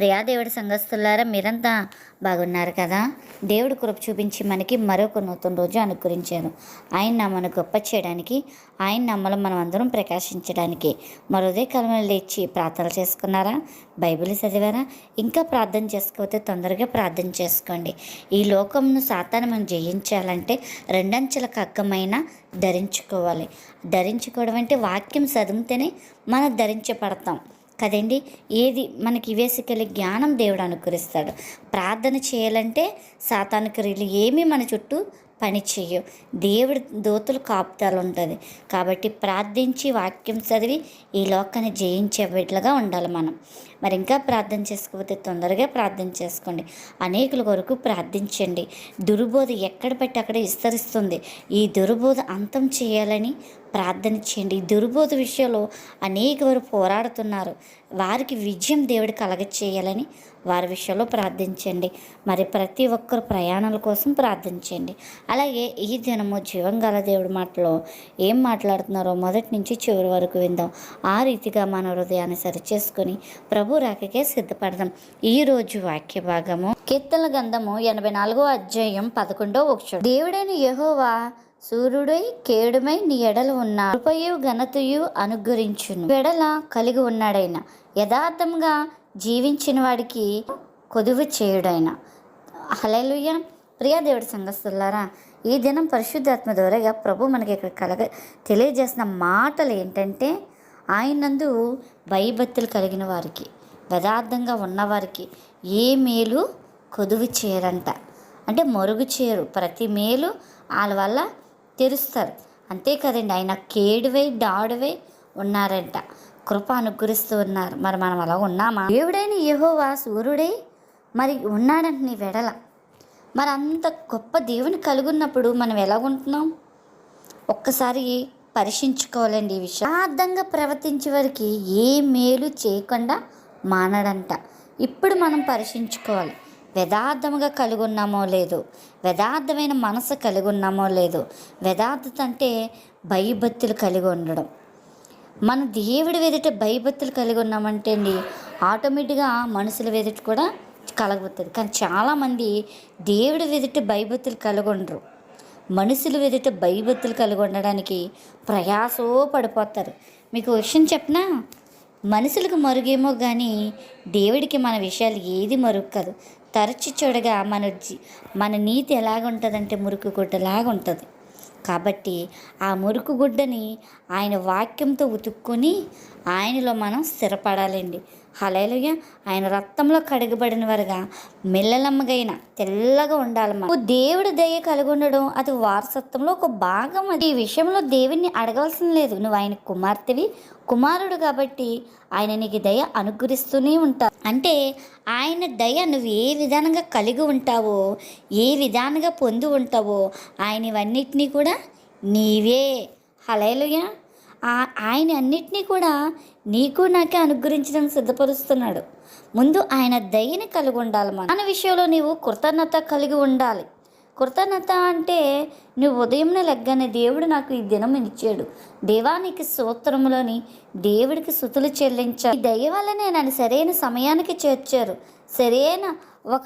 ప్రియా దేవుడి సంఘస్థులారా మీరంతా బాగున్నారు కదా? దేవుడు కృప చూపించి మనకి మరొక నూతన రోజు అనుగ్రహించారు ఆయన నామను గొప్ప చేయడానికి ఆయన నమ్మలు మనం అందరం ప్రకాశించడానికి మరోదే కాలంలో లేచి ప్రార్థనలు చేసుకున్నారా? బైబిల్ చదివారా? ఇంకా ప్రార్థన చేసుకోకపోతే తొందరగా ప్రార్థన చేసుకోండి. ఈ లోకంను సాతాను మనం జయించాలంటే రెండంచెల కక్కమైన ధరించుకోవాలి. ధరించుకోవడం అంటే వాక్యం చదివితేనే మనం ధరించబడతాం. కదండి? ఏది? మనకి ఇవేసికలి జ్ఞానం దేవుడు అనుకరిస్తాడు ప్రార్థన చేయాలంటే సాతానుక్రియలు ఏమీ మన చుట్టూ పని చేయవు దేవుడి దోతులు కాపుతాలు ఉంటుంది కాబట్టి ప్రార్థించి వాక్యం చదివి ఈ లోకాన్ని జయించే బిడ్డలుగా ఉండాలి మనం. మరి ఇంకా ప్రార్థన చేసుకోకపోతే తొందరగా ప్రార్థన చేసుకోండి. అనేకుల కొరకు ప్రార్థించండి. దుర్బోధ ఎక్కడ పెట్టి అక్కడ విస్తరిస్తుంది. ఈ దుర్బోధ అంతం చేయాలని ప్రార్థన చేయండి. దుర్బోధ విషయంలో అనేక వారు పోరాడుతున్నారు. వారికి విజయం దేవుడు కలగ చేయాలని వారి విషయంలో ప్రార్థించండి. మరి ప్రతి ఒక్కరు ప్రయాణాల కోసం ప్రార్థించండి. అలాగే ఈ దినము జీవంగల దేవుడి మాటలో ఏం మాట్లాడుతున్నారో మొదటి నుంచి చివరి వరకు విందాం. ఆ రీతిగా మన హృదయాన్ని సరిచేసుకొని ప్రభు రాకకే సిద్ధపడదాం. ఈరోజు వాక్య భాగము కీర్తన గంధము ఎనభై నాలుగో అధ్యాయం పదకొండో ఒకచోటు దేవుడైన యహోవా సూర్యుడై కేడుమై నీ ఎడలు ఉన్నాడు కృపయు ఘనతయు అనుగ్రహించును. ఎడల కలిగి ఉన్నాడైన. యథార్థంగా జీవించిన వాడికి కొదువు చేయుడైన. హలేలుయ ప్రియా దేవుడి సంఘస్థులారా ఈ దినం పరిశుద్ధాత్మ ద్వారాగా ప్రభు మనకి ఇక్కడ కలగ తెలియజేసిన మాటలు ఏంటంటే ఆయనందు భయభక్తులు కలిగిన వారికి యథార్థంగా ఉన్నవారికి ఏ మేలు కొదువు చేయరంట. అంటే మరుగు చేయరు. ప్రతి మేలు వాళ్ళ వల్ల తెరుస్తారు. అంతే కదండి ఆయన కేడువై డాడువై ఉన్నారంట. కృప అనుగ్రహిస్తూ ఉన్నారు. మరి మనం అలా ఉన్నామా? దేవుడైన యహోవా సూర్యుడై మరి ఉన్నాడంట నీ వెడల. మరి అంత గొప్ప దేవుని కలుగున్నప్పుడు మనం ఎలా ఉంటున్నాం? ఒక్కసారి పరీక్షించుకోవాలండి ఈ విషయం. అర్థంగా ప్రవర్తించే వారికి ఏ మేలు చేయకుండా మానడంట. ఇప్పుడు మనం పరీక్షించుకోవాలి యథార్థముగా కలిగి ఉన్నామో లేదు యథార్థమైన మనసు కలిగి ఉన్నామో లేదో యథార్థత అంటే భయభక్తులు కలిగి ఉండడం. మన దేవుడి ఎదుట భయభక్తులు కలిగి ఉన్నామంటే అండి ఆటోమేటిక్గా మనుషుల ఎదుట కూడా కలగబోతుంది. కానీ చాలామంది దేవుడి ఎదుట భయభక్తులు కలిగి ఉండరు. మనుషులు ఎదుట భయభక్తులు కలిగి ఉండడానికి ప్రయాసో పడిపోతారు. మీకు విషయం చెప్పనా? మనుషులకు మరుగేమో కానీ దేవుడికి మన విషయాలు ఏది మరుగు కాదు చూడగా మన మన నీతి ఎలాగుంటుందంటే మురుకు గుడ్డలాగా ఉంటుంది కాబట్టి ఆ మురుకు గుడ్డని ఆయన వాక్యంతో ఉతుక్కొని ఆయనలో మనం స్థిరపడాలండి. హలేలుయ ఆయన రక్తంలో కడగబడిన వారుగా మిల్లలమ్మగైన తెల్లగా ఉండాలి మనం దేవుడు దయ కలిగి ఉండడం అది వారసత్వంలో ఒక భాగం అది. ఈ విషయంలో దేవుణ్ణి అడగవలసిన లేదు. నువ్వు ఆయన కుమార్తెవి కుమారుడు కాబట్టి ఆయన నీకు దయ అనుగ్రహిస్తూనే ఉంటావు. అంటే ఆయన దయ నువ్వు ఏ విధానంగా కలిగి ఉంటావో ఏ విధానంగా పొంది ఉంటావో ఆయన ఇవన్నిటినీ కూడా నీవే. హలేలుయా ఆయన అన్నిటినీ కూడా నీకు నాకే అనుగ్రహించడం సిద్ధపరుస్తున్నాడు. ముందు ఆయన దయని కలిగి ఉండాలి మన. మన విషయంలో నీవు కృతజ్ఞత కలిగి ఉండాలి. కృతజ్ఞత అంటే నువ్వు ఉదయం లెగ్గనే దేవుడు నాకు ఈ దినం ఇచ్చాడు. దేవానికి సూత్రములోని దేవుడికి సుతులు చెల్లించాలి. ఈ దయ వల్లనే నన్ను సరైన సమయానికి చేర్చారు. సరైన ఒక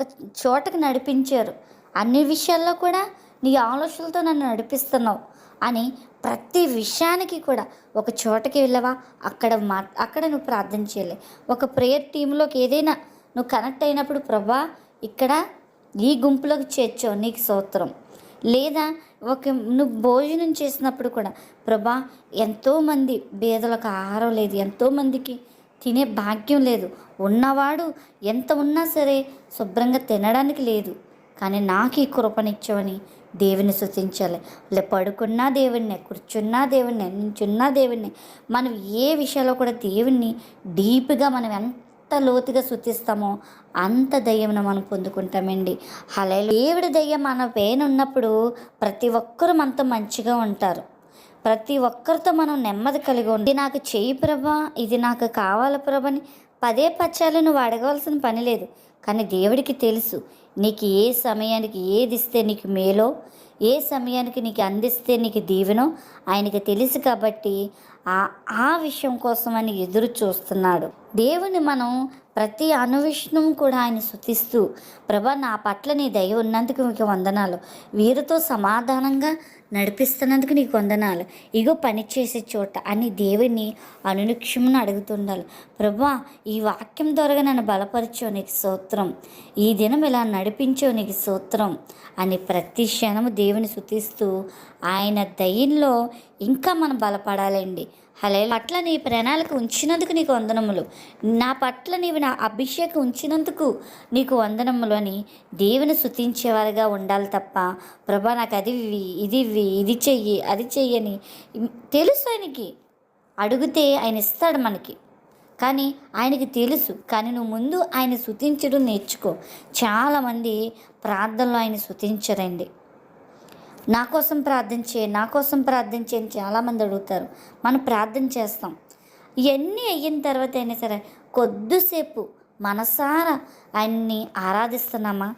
చోటకి నడిపించారు. అన్ని విషయాల్లో కూడా నీ ఆలోచనలతో నన్ను నడిపిస్తున్నావు అని ప్రతి విషయానికి కూడా ఒక చోటకి వెళ్ళవా? అక్కడ మా అక్కడ నువ్వు ప్రార్థన చేయలే. ఒక ప్రేయర్ టీంలోకి ఏదైనా నువ్వు కనెక్ట్ అయినప్పుడు ప్రభా ఇక్కడ ఈ గుంపులోకి చేర్చావు నీకు సూత్రం లేదా ఒక నువ్వు భోజనం చేసినప్పుడు కూడా ప్రభా ఎంతోమంది బేదలకు ఆహారం లేదు ఎంతోమందికి తినే భాగ్యం లేదు. ఉన్నవాడు ఎంత ఉన్నా సరే శుభ్రంగా తినడానికి లేదు. కానీ నాకు ఈ కృపనిచ్చావని దేవుని సుతించాలి లే పడుకున్నా దేవుణ్ణే కూర్చున్నా దేవుణ్ణే నించున్నా దేవుణ్ణే మనం ఏ విషయాల్లో కూడా దేవుణ్ణి డీప్గా మనం ఎంత లోతుగా శుతిస్తామో అంత దయ్యం మనం పొందుకుంటామండి. అలా దేవుడి దయ్యం మన పైన ఉన్నప్పుడు ప్రతి ఒక్కరూ మనతో మంచిగా ఉంటారు. ప్రతి ఒక్కరితో మనం నెమ్మది కలిగి ఉండి నాకు చేయి ప్రభా ఇది నాకు కావాలి ప్రభని పదే పచ్చాలు నువ్వు అడగవలసిన పని లేదు. కానీ దేవుడికి తెలుసు నీకు ఏ సమయానికి ఏది ఇస్తే నీకు మేలో ఏ సమయానికి నీకు అందిస్తే నీకు దీవెనో ఆయనకి తెలుసు కాబట్టి ఆ ఆ విషయం కోసమని ఎదురు చూస్తున్నాడు. దేవుని మనం ప్రతి అనువిష్ణం కూడా ఆయన శుతిస్తూ ప్రభా నా పట్ల నీ దయ ఉన్నందుకు మీకు వందనాలు. వీరితో సమాధానంగా నడిపిస్తున్నందుకు నీకు వందనాలు. ఇగో పని చేసే చోట అని దేవుని అనునిక్షమును అడుగుతుండాలి. ప్రభా ఈ వాక్యం ద్వారా నన్ను బలపరిచో నీకు సూత్రం ఈ దినం ఇలా నడిపించో నీకు సూత్రం అని ప్రతి క్షణము దేవుని శుతిస్తూ ఆయన దయ్యంలో ఇంకా మనం బలపడాలండి. హలే పట్ల నీ ప్రణాళిక ఉంచినందుకు నీకు వందనములు. నా పట్ల నీవు నా అభిషేకం ఉంచినందుకు నీకు వందనములు అని దేవుని శుతించేవారుగా ఉండాలి తప్ప ప్రభా నాకు అది ఇవ్వి ఇది ఇది చెయ్యి అది చెయ్యని తెలుసు ఆయనకి. అడిగితే ఆయన ఇస్తాడు మనకి. కానీ ఆయనకి తెలుసు. కానీ నువ్వు ముందు ఆయన శుతించడం నేర్చుకో. చాలామంది ప్రార్థనలో ఆయన శుతించరండి నా కోసం ప్రార్థించే నా కోసం ప్రార్థించే అని చాలామంది అడుగుతారు. మనం ప్రార్థన చేస్తాం. ఇవన్నీ అయిన తర్వాత అయినా సరే కొద్దిసేపు మనసారా ఆయన్ని ఆరాధిస్తున్నామా?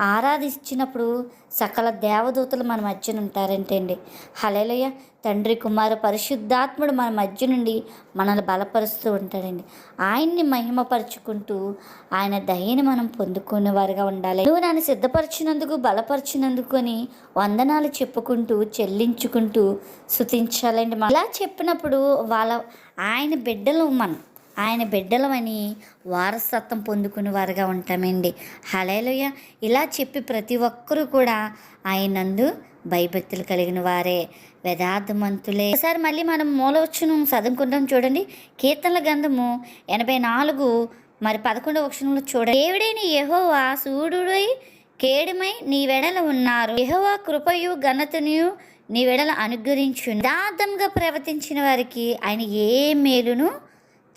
ఆరాధించినప్పుడు సకల దేవదూతలు మన మధ్యన ఉంటారంటండి. హలేలయ్య తండ్రి కుమార పరిశుద్ధాత్ముడు మన మధ్య నుండి మనల్ని బలపరుస్తూ ఉంటాడండి. ఆయన్ని మహిమపరుచుకుంటూ ఆయన దయని మనం పొందుకునేవారుగా ఉండాలి. నువ్వు నన్ను సిద్ధపరిచినందుకు బలపరిచినందుకు అని వందనాలు చెప్పుకుంటూ చెల్లించుకుంటూ శుతించాలండి మనం ఇలా చెప్పినప్పుడు వాళ్ళ ఆయన బిడ్డలు మనం ఆయన బిడ్డలమని వారసత్వం పొందుకునే వారుగా ఉంటామండి. హలేలుయ ఇలా చెప్పి ప్రతి ఒక్కరూ కూడా ఆయనందు భయభక్తులు కలిగిన వారే. వేదార్థమంతులే ఒకసారి మళ్ళీ మనం మూలవచ్చును చదువుకుంటాం చూడండి. కీర్తనల గంధము ఎనభై నాలుగు మరి పదకొండవ వక్షణంలో చూడండి. దేవుడైన యహోవా సూర్యుడై కేడుమై నీ వెడల ఉన్నారు. యహోవా కృపయు ఘనతనియు నీ వెడల అనుగ్రహించు యథార్థంగా ప్రవర్తించిన వారికి ఆయన ఏ మేలును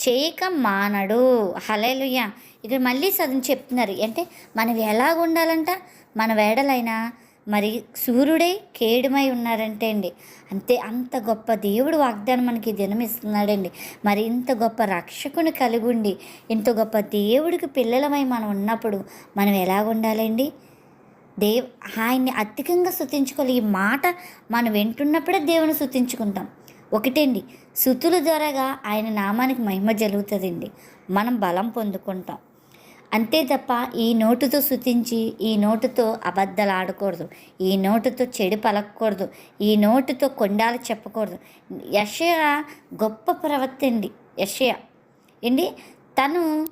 చేయక మానడు. హలేలుయ్య ఇక్కడ మళ్ళీ చదువు చెప్తున్నారు. అంటే మనం ఎలాగ ఉండాలంట మన వేడలైనా. మరి సూర్యుడే కేడుమై ఉన్నారంటే అండి. అంతే అంత గొప్ప దేవుడు వాగ్దానం మనకి దినం ఇస్తున్నాడండి మరి ఇంత గొప్ప రక్షకుని కలిగి ఉండి ఇంత గొప్ప దేవుడికి పిల్లలమై మనం ఉన్నప్పుడు మనం ఎలాగ ఉండాలండి దేవ్ ఆయన్ని అధికంగా శుతించుకోవాలి ఈ మాట మనం వింటున్నప్పుడే దేవుని శుతించుకుంటాం ఒకటండి. శృతుల ద్వారాగా ఆయన నామానికి మహిమ జరుగుతుందండి. మనం బలం పొందుకుంటాం. అంతే తప్ప ఈ నోటుతో శృతించి ఈ నోటుతో అబద్ధాలు ఆడకూడదు ఈ నోటుతో చెడు పలకూడదు ఈ నోటుతో కొండాలు చెప్పకూడదు. యషయ గొప్ప ప్రవర్తి అండి యషయ. ఏంటి తను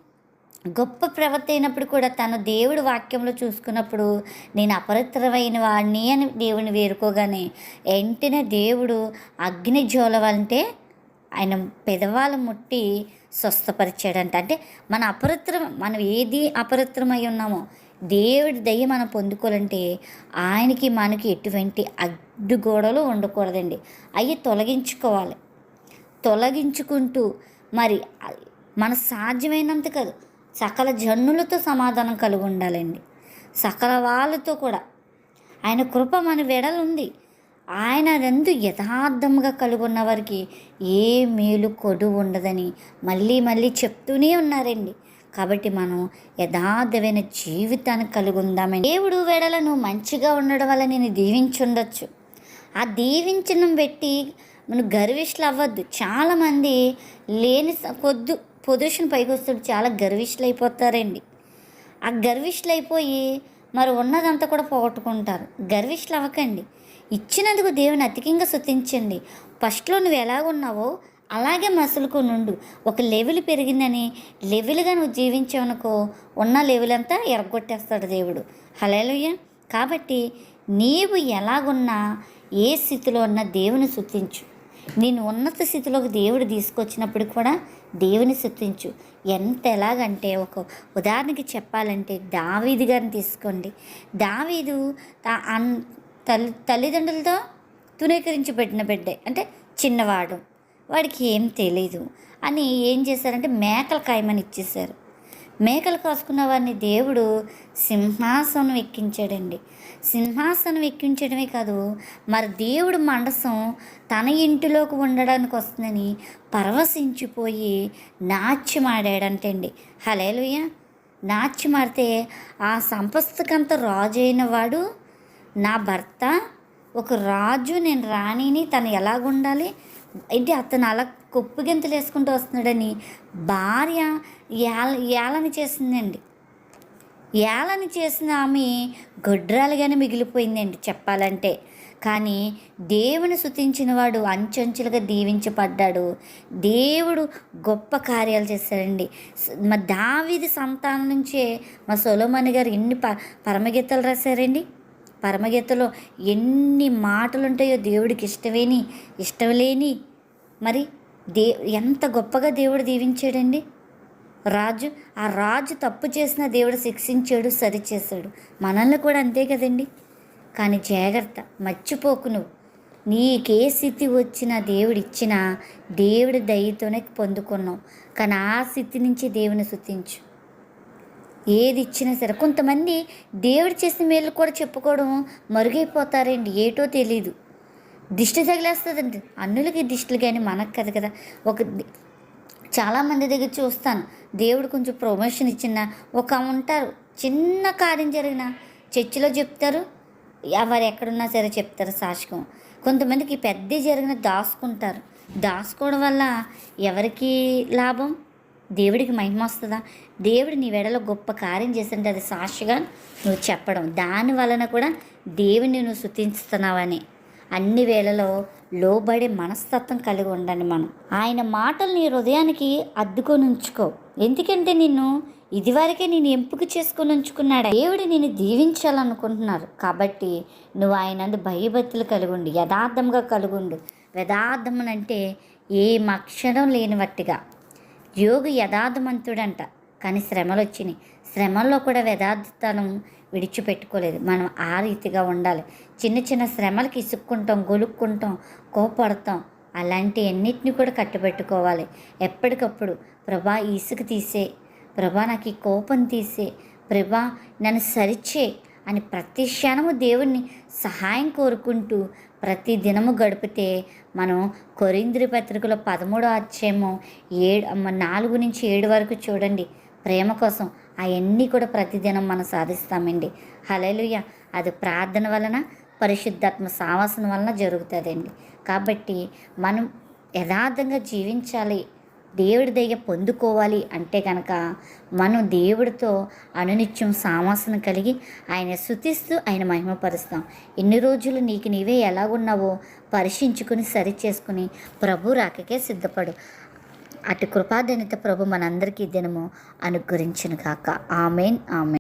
గొప్ప ప్రవర్తి అయినప్పుడు కూడా తను దేవుడి వాక్యంలో చూసుకున్నప్పుడు నేను అపరిత్రమైన వాడిని అని దేవుని వేరుకోగానే వెంటనే దేవుడు అగ్ని జ్వాలవంటే ఆయన పెదవాళ్ళు ముట్టి స్వస్థపరిచాడంట. అంటే మన అపరిత్రం మనం ఏది అపరిత్రమై ఉన్నామో దేవుడి దయ మనం పొందుకోవాలంటే ఆయనకి మనకి ఎటువంటి అడ్డుగోడలు ఉండకూడదండి. అవి తొలగించుకోవాలి. తొలగించుకుంటూ మరి మన సాధ్యమైనంత కాదు. సకల జన్నులతో సమాధానం కలిగి ఉండాలండి. సకల వాళ్ళతో కూడా. ఆయన కృప మన విడలుంది ఆయన రెండు యథార్థంగా కలిగి ఉన్న వారికి ఏ మేలు కొడు ఉండదని మళ్ళీ మళ్ళీ చెప్తూనే ఉన్నారండి. కాబట్టి మనం యథార్థమైన జీవితాన్ని కలిగి ఉందామని దేవుడు వెడలను మంచిగా ఉండడం వల్ల నేను దీవించుండొచ్చు ఆ దీవించడం పెట్టి మనం గర్విష్లు అవ్వద్దు. చాలామంది లేని స- కొద్దు పొజిషన్ పైకి వస్తాడు. చాలా గర్విష్లు అయిపోతారండి ఆ గర్విష్లు అయిపోయి మరి ఉన్నదంతా కూడా పోగొట్టుకుంటారు. గర్విష్లు అవ్వకండి ఇచ్చినందుకు దేవుని అధికంగా శుతించండి ఫస్ట్లో నువ్వు ఎలాగున్నావో అలాగే మసులుకు నుండు ఒక లెవెల్ పెరిగిందని లెవెల్గా నువ్వు జీవించావనుకో ఉన్న లెవెల్ అంతా ఎరగొట్టేస్తాడు దేవుడు. హలేలుయ్య కాబట్టి నీవు ఎలాగున్నా ఏ స్థితిలో ఉన్నా దేవుని శుతించు నేను ఉన్నత స్థితిలోకి దేవుడు తీసుకొచ్చినప్పుడు కూడా దేవుని శుద్ధించు ఎంత ఎలాగంటే ఒక ఉదాహరణకి చెప్పాలంటే దావీదు గారిని తీసుకోండి. దావీదు తల్లి తల్లిదండ్రులతో తునీకరించి పెట్టిన బిడ్డే. అంటే చిన్నవాడు. వాడికి ఏం తెలీదు. అని ఏం చేశారంటే మేకలు కాయమని ఇచ్చేశారు. మేకలు కాసుకున్న వారిని దేవుడు సింహాసనం ఎక్కించాడండి. సింహాసనం ఎక్కించడమే కాదు మరి దేవుడు మండసం తన ఇంటిలోకి ఉండడానికి వస్తుందని పరవశించిపోయి నాట్యమాడాడంటండి. హలేలుయ్య నాట్యమాడితే ఆ సంపస్తుకంత రాజు అయిన వాడు నా భర్త ఒక రాజు నేను రాణిని తను ఎలాగుండాలి? ఏంటి అతను అలా కొప్పు గెంతులు వేసుకుంటూ వస్తున్నాడని భార్య ఏల ఏళన చేసిందండి. ఏలని చేసిన ఆమె గొడ్రాలుగానే మిగిలిపోయిందండి చెప్పాలంటే. కానీ దేవుని శుతించిన వాడు అంచెంచులుగా దీవించబడ్డాడు. దేవుడు గొప్ప కార్యాలు చేశాడండి. మా దావీది సంతానం నుంచే మా సొలోమణి గారు ఎన్ని ప పరమగీతాలు రాశారండి? పరమగీతలో ఎన్ని మాటలు ఉంటాయో దేవుడికి ఇష్టమేని ఇష్టం లేని. మరి దే ఎంత గొప్పగా దేవుడు దీవించాడండి? రాజు ఆ రాజు తప్పు చేసిన దేవుడు శిక్షించాడు సరిచేశాడు. మనల్ని కూడా అంతే కదండి? కానీ జాగ్రత్త మర్చిపోకు నువ్వు. నీకే స్థితి వచ్చిన దేవుడు ఇచ్చిన దేవుడి దయతోనే పొందుకున్నావు. కానీ ఆ స్థితి నుంచి దేవుని శుతించు ఏది ఇచ్చినా సరే కొంతమంది దేవుడు చేసిన మేలు కూడా చెప్పుకోవడం మరుగైపోతారండి. ఏటో తెలీదు. దిష్టి తగిలేస్తుందండి. అన్నులకి దిష్టిలు కానీ మనకు కదా కదా. ఒక చాలామంది దగ్గర చూస్తాను. దేవుడు కొంచెం ప్రమోషన్ ఇచ్చిన ఒక ఉంటారు. చిన్న కార్యం జరిగిన చర్చిలో చెప్తారు. ఎవరు ఎక్కడున్నా సరే చెప్తారు సాక్షికం కొంతమందికి పెద్ద జరిగిన దాచుకుంటారు. దాచుకోవడం వల్ల ఎవరికి లాభం? దేవుడికి మహిమ వస్తుందా? దేవుడు నీ వెడలో గొప్ప కార్యం చేస్తుంటే అది సాక్షిగా నువ్వు చెప్పడం. దాని వలన కూడా దేవుని నువ్వు శుతిస్తున్నావని అన్ని వేళలో లోబడే మనస్తత్వం కలిగి ఉండండి మనం. ఆయన మాటలు నీ హృదయానికి అద్దుకొని ఉంచుకో. ఎందుకంటే నిన్ను ఇదివరకే నేను ఎంపిక చేసుకొని ఉంచుకున్నాడు? దేవుడు నేను దీవించాలనుకుంటున్నారు. కాబట్టి నువ్వు ఆయన భయభక్తులు కలిగుండు యథార్థంగా కలిగుండు ఉండు. యథార్థమనంటే ఏం అక్షరం లేనివట్టిగా. యోగి యథార్థమంతుడంట కానీ శ్రమలు వచ్చినాయి. శ్రమల్లో కూడా యథార్థతనం విడిచిపెట్టుకోలేదు. మనం ఆ రీతిగా ఉండాలి. చిన్న చిన్న శ్రమలకు ఇసుక్కుంటాం గొలుక్కుంటాం కోపడతాం అలాంటి అన్నిటిని కూడా కట్టుబెట్టుకోవాలి. ఎప్పటికప్పుడు ప్రభా ఇసుక తీసే ప్రభా నాకు ఈ కోపం తీసే ప్రభా నన్ను సరిచే అని ప్రతి క్షణము దేవుణ్ణి సహాయం కోరుకుంటూ ప్రతి దినము గడిపితే మనం కొరింద్రి పత్రికలో పదమూడో అధ్యాయము ఏడు నాలుగు నుంచి ఏడు వరకు చూడండి. ప్రేమ కోసం అవన్నీ కూడా ప్రతిదినం మనం సాధిస్తామండి. హలేలుయ అది ప్రార్థన వలన పరిశుద్ధాత్మ సావాసన వలన జరుగుతుందండి. కాబట్టి మనం యథార్థంగా జీవించాలి దేవుడి దయ పొందుకోవాలి అంటే కనుక మనం దేవుడితో అనునిత్యం సామాసన కలిగి ఆయన శుతిస్తూ ఆయన మహిమపరుస్తాం. ఎన్ని రోజులు నీకు నీవే ఎలాగున్నావో పరీక్షించుకుని సరి చేసుకుని ప్రభు రాకకే సిద్ధపడు. అటు కృపాదనిత ప్రభు మనందరికీ దినము అనుగ్రహించును కాక ఆమెన్ ఆమెన్.